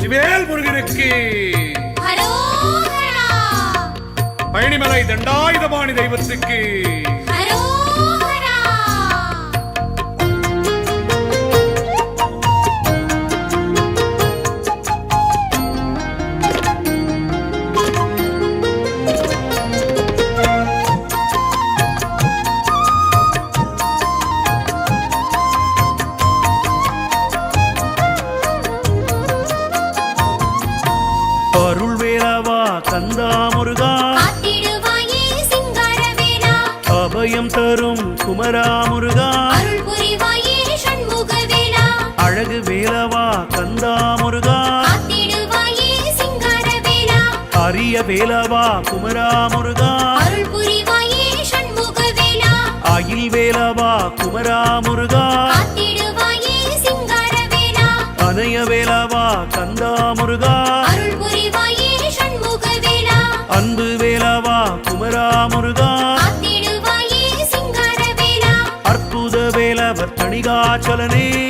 வெற்றிவேல் முருகனுக்கு. பழனிமலை தண்டாயுதபாணி தெய்வத்துக்கு. சுந்தரா முருகா. அழகு வேலவா கந்தா முருகா. அரிய வேலவா குமரா முருகா. அயில் வேலவா குமரா முருகா. அணைய வேலவா கந்தா முருகா. அன்பு வேலவா குமரா முருகா. चलनी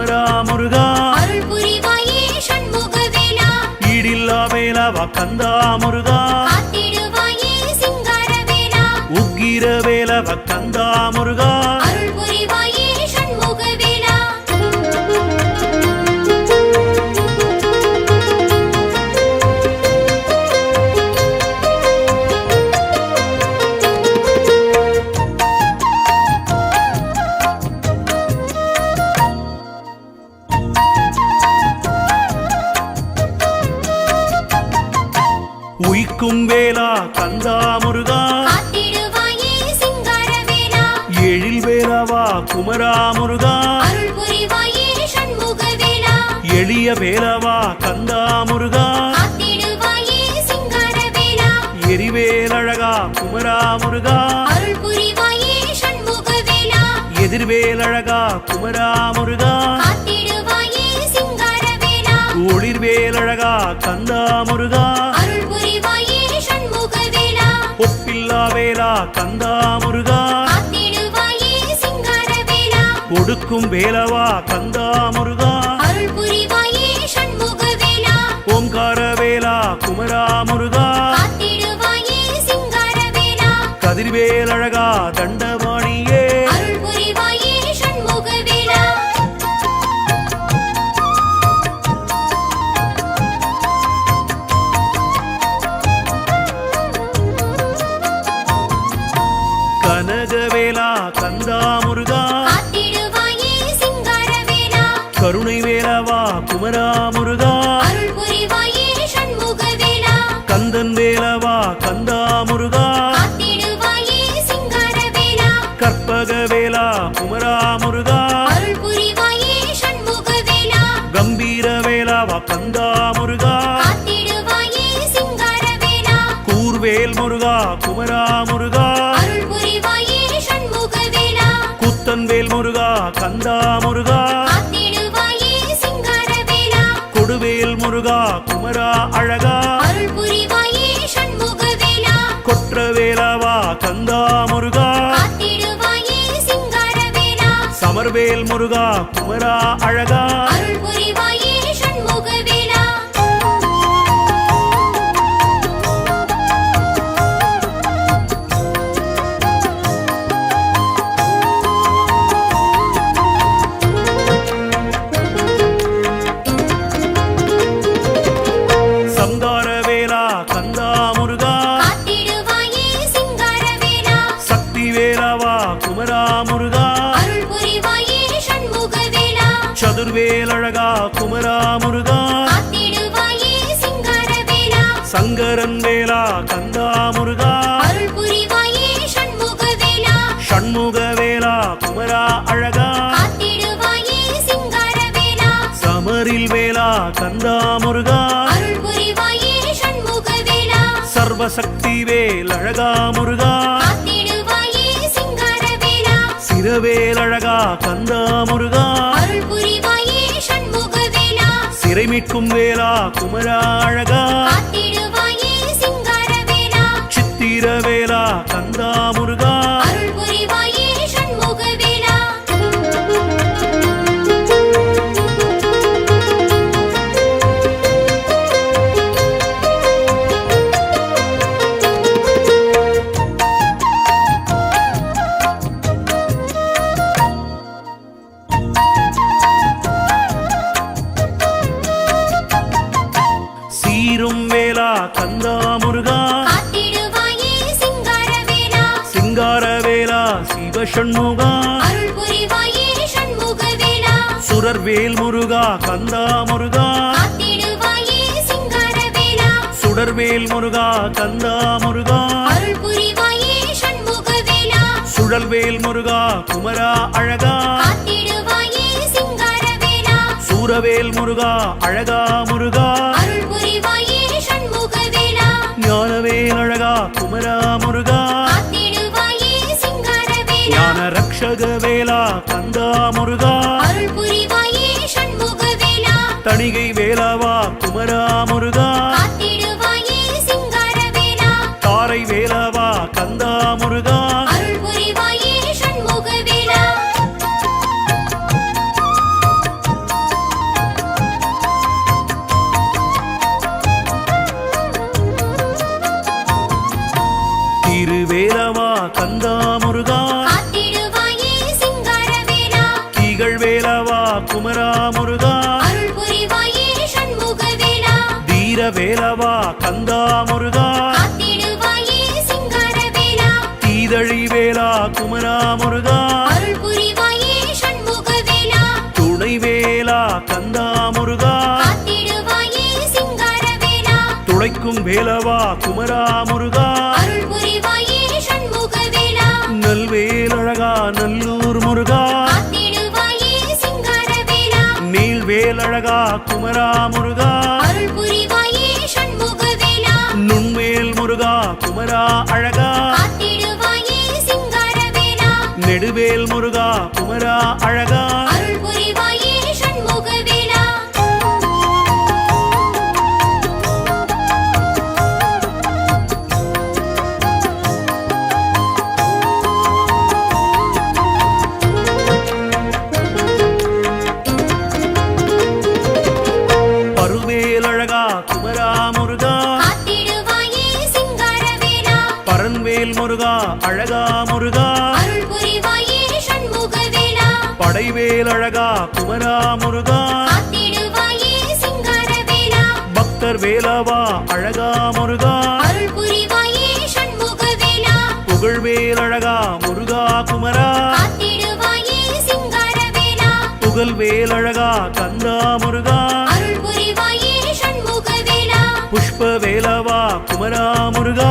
ராமரா முருகா ஈடில்லா வேலாவா கந்தா முருகா. உக்கிர வேலவ கந்தா முருகா. அழகா குமரா முருகா. ஒளிர்வேல் அழகா கந்தா முருகா. ஒப்பில்லா வேலா கந்தா முருகா. கொடுக்கும் வேலவா கந்தா முருகா. ஓங்கார வேலா குமரா முருகா. கதிர்வேல் தண்ட முருகா குமரா அழகா. சிரவேலழகா கந்தா முருகா சிறை மீட்கும் வேலா குமரா அழகா சித்திர வேலா கந்தா முருகா முருகா சுடர்வேல் முருகா கந்தா முருகா சுழல்வேல் முருகா குமரா அழகா சூரவேல் முருகா அழகா முருகா ஞானவேல் அழகா குமரா முருகா ஞான ரக்ஷக வேலா கந்தா முருகா வேலாவா கந்தா முருகா. தீதழி வேலா குமரா முருகா. துணை வேலா கந்தா முருகா. துளைக்கும் வேலவா குமரா முருகா. நல்வேலழகா நல்லூர் முருகா. நீள்வேலழகா குமரா முருகா. குமரா அழகா? நெடுவேல் முருகா குமரா அழகா? அருள் புரிவாயே சண்முகவேலா? அழகா முருகா. படைவேல் அழகா குமரா முருகா. பக்தர் வேலவா அழகா முருகா. புகழ்வேல் அழகா முருகா குமரா. புகழ்வேல் அழகா கந்தா முருகா. புஷ்ப வேலவா குமரா முருகா.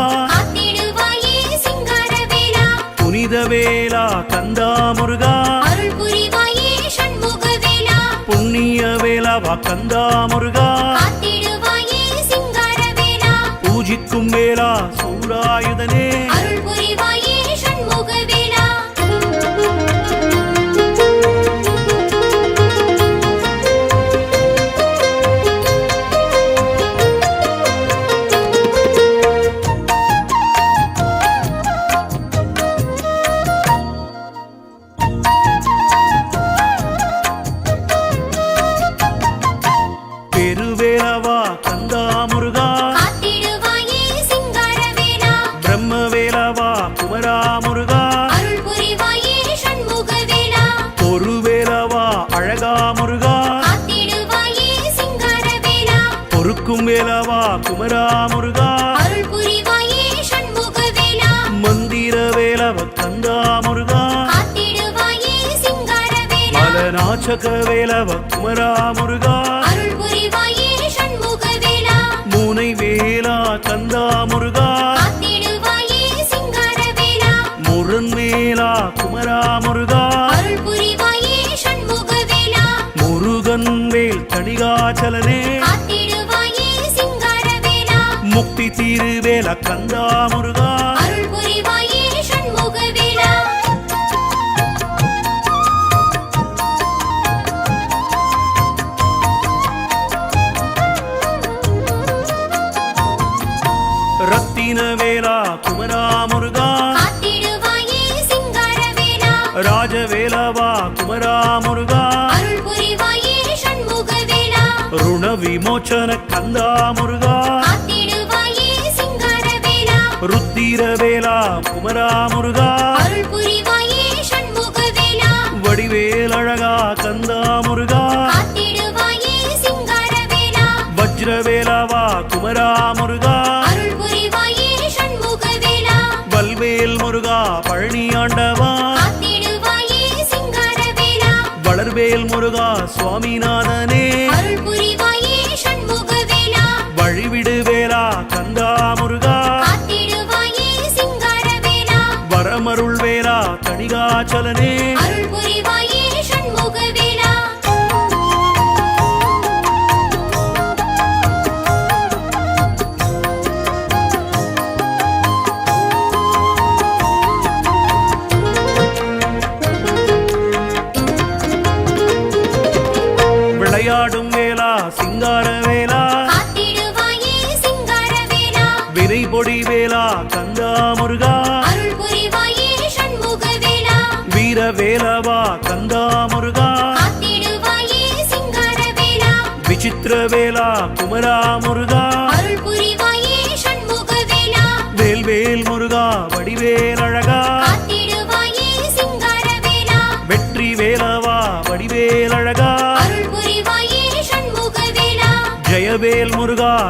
புனித வேலா கந்தா முருகா. அருள் புரிவாயே சண்முகவேலா புண்ணிய வேலவா கந்தா முருகா. பூஜிக்கும் வேலா சூராயுதனே. வாஞ்சக வேலவ குமரா முருகா. மூனை வேலா கந்தா முருகா. முருன் மேலா குமரா முருகா. முருகன் மேல் தணிகாச்சலனே. முக்தி தீருவேல கந்தா விமோச்சன கந்தா முருகா. ருத்திரவேலா குமரா முருகா. வடிவேல் அழகா கந்தா முருகா. வஜ்ரவேலாவா குமரா முருகா. வல்வேல் முருகா பழனி ஆண்டவா. வளர்வேல் முருகா சுவாமிநாதனே.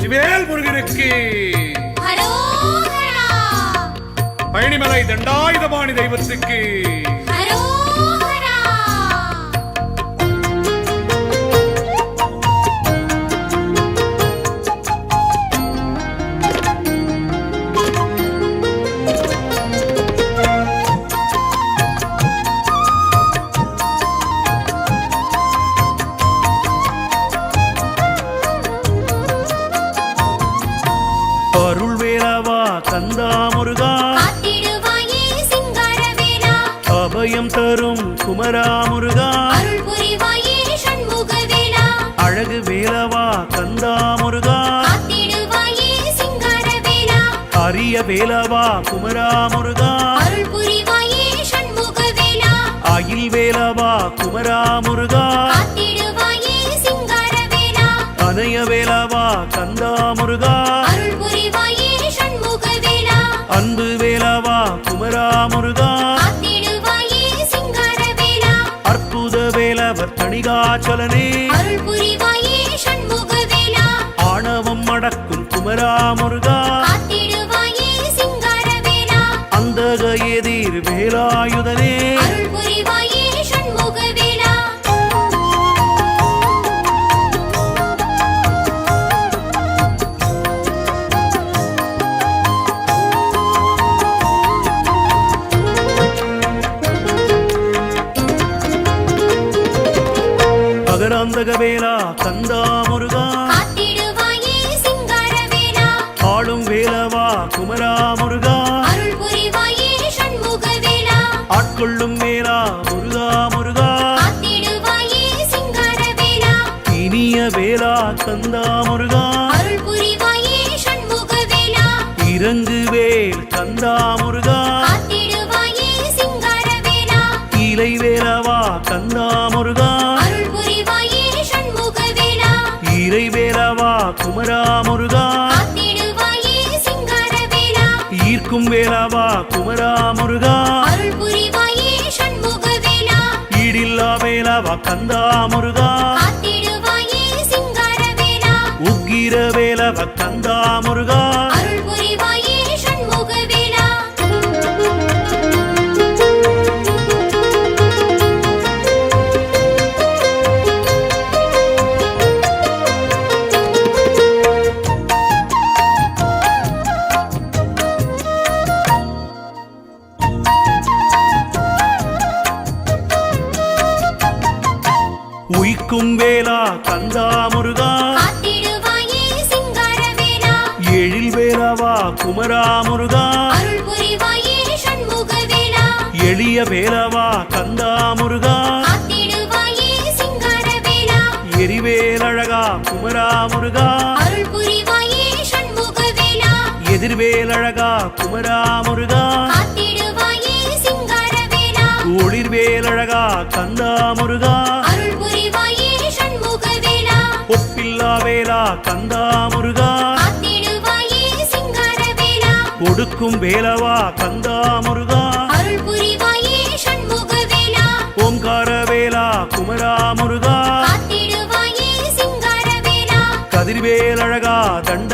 வெற்றிவேல் முருகனுக்கு பழனிமலை தண்டாயுதபாணி தெய்வத்துக்கு. வேலவா குமரா முருகா. அயில் வேலவா குமரா முருகா. அணைய வேலவா கந்தா முருகா. அன்பு வேலவா குமரா முருகா. அற்புத வேலவர் தணிகாச்சலனே. ஆணவம் அடக்கும் குமரா முருகா. மகராந்தக வேலா கந்தா முருகா. ஆளும் வேலவா குமரா முருகா. ஆட்கொள்ளும் மேலா முருகா முருகா. இனிய வேலா கந்தா முருகா. குமரா முருகா. ஈர்க்கும் வேலாவா குமரா முருகா. ஈடில்லா வேலாவா கந்தா முருகா. உக்கிர வேலவ கந்தா முருகா. குமரா முருகா. ஒளிர்வேலழகா கந்தா முருகா. ஒப்பில்லா வேலா கந்தா முருகா. கொடுக்கும் வேலவா கந்தா முருகா. ஓங்கார வேலா குமரா முருகா. கதிர்வேலழகா தண்ட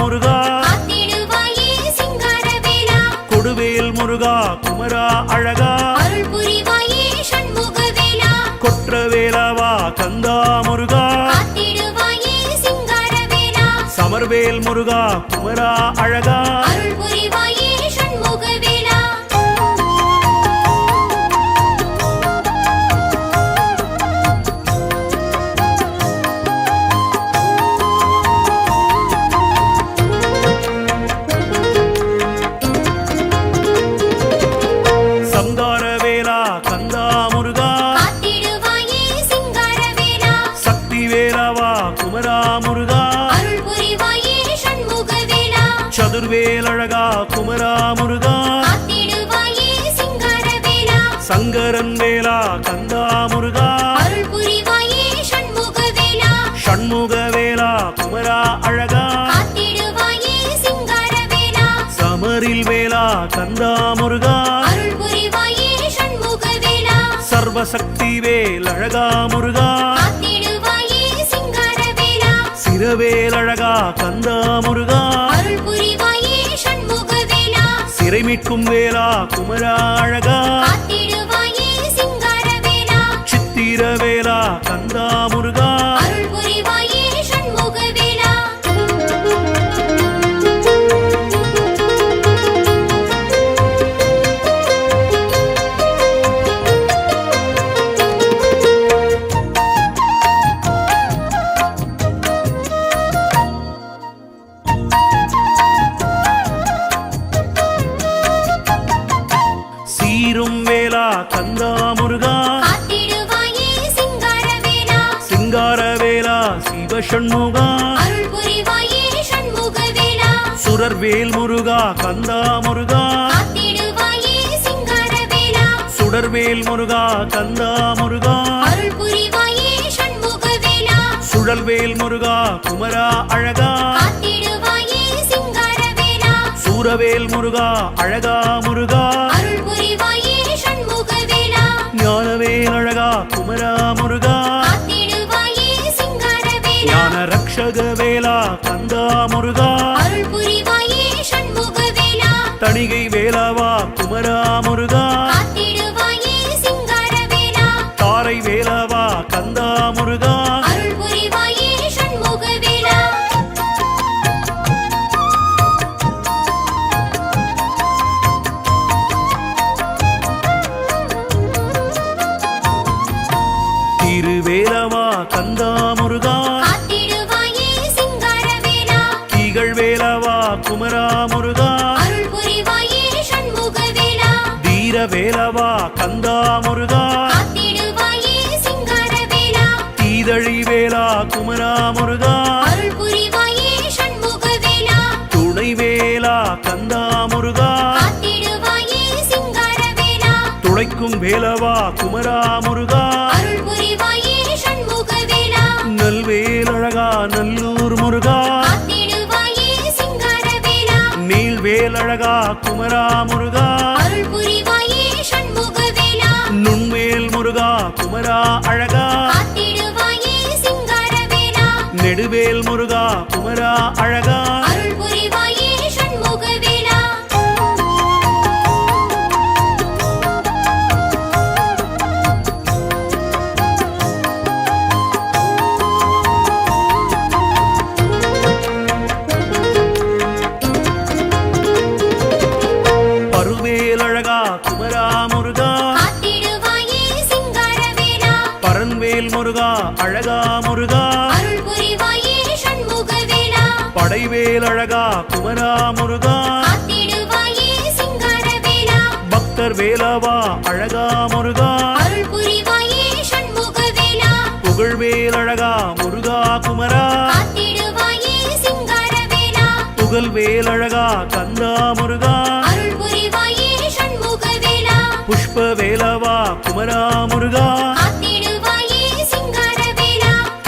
முருகா. கொடுவேல் முருகா குமரா அழகா. கொற்றவேலவா கந்தா முருகா. சமர்வேல் முருகா குமரா அழகா. வேலழகா கந்தா முருகா சிறை மீட்கும் வேலா குமரா அழகா சித்திர வேலா கந்தா முருகா கந்தா முருகா. சுடர்வேல் முருகா கந்தா முருகா. சுழல்வேல் முருகா குமரா அழகா. சூரவேல் முருகா அழகா முருகா. ஞானவேல் அழகா குமரா முருகா. ஞான ரக்ஷக வேலா கந்தா முருகா. காரிகை வேலாவா குமரா முருகா. தாரை வேலாவா கந்தா குமரா முருகா. சண்முகவேலா நல்வேலழகா நல்லூர் முருகா. சிங்காரவேலா நீள்வேலழகா குமரா முருகா. நுண்வேல் முருகா குமரா அழகா. நெடுவேல் முருகா குமரா அழகா. முருகா. புகழ்வேல் அழகா முருகா குமரா. புகழ்வேல் அழகா கந்தா முருகா. புஷ்ப வேலவா குமரா முருகா.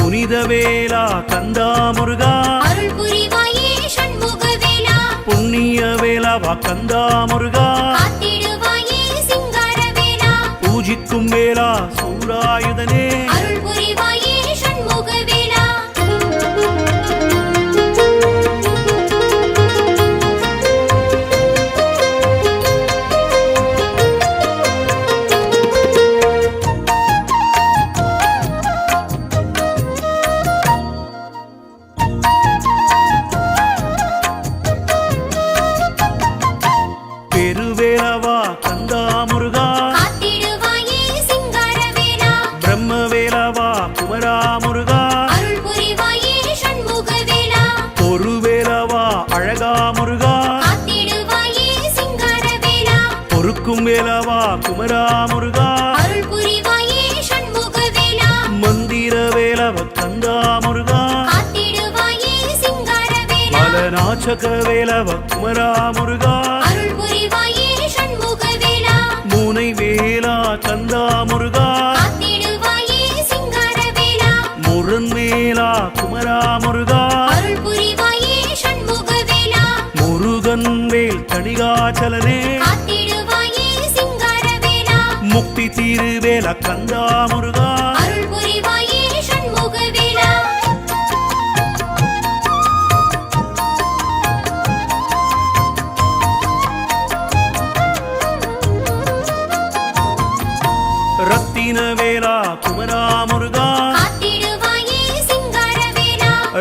புனித வேலா கந்தா முருகா. புண்ணிய வேலவா கந்தா முருகா. சூராயுதனே முருகா. மந்திர வேலவ கந்தா முருகா. மலநாச்சக வேலவ குமரா முருகா. மூனை வேலா கந்தா முருகா. முருன் வேலா குமரா முருகா. முருகன் வேல் தணிகாச்சலனே. தீருவேல கந்தா முருகா ரத்தின வேலா குமரா முருகா.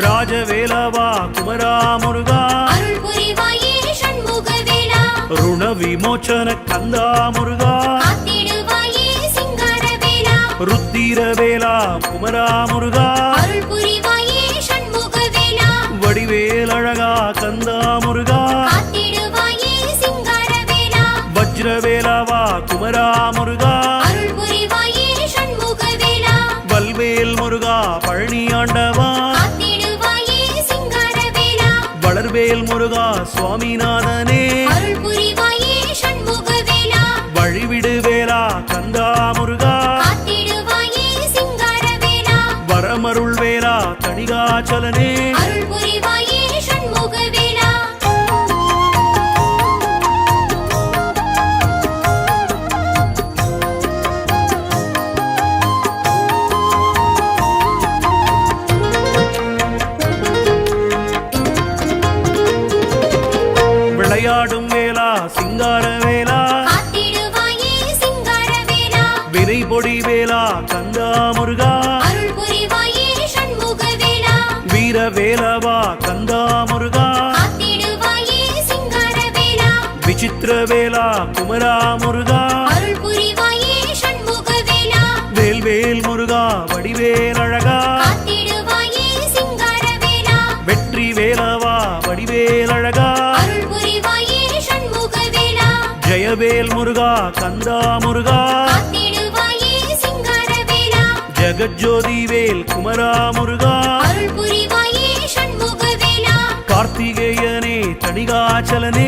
ராஜவேலவா குமரா முருகா. ருண விமோச்சன கந்தா முருகா. ருத்திர வேலா குமரா முருகா வடிவேல் அழகா கந்தா முருகா வஜ்ரவேலாவா குமரா முருகா வல்வேல் முருகா பழனி ஆண்டவா வளர்வேல் முருகா சுவாமிநாதனே. அருள் புரிவாயே சண்முகவேலா. வழிவிடு வேலா கந்தா முருகா தணிகாச்சலனே ஜெகஜோதி வேல் குமரா முருகா கார்த்திகேயனே தணிகாச்சலனே.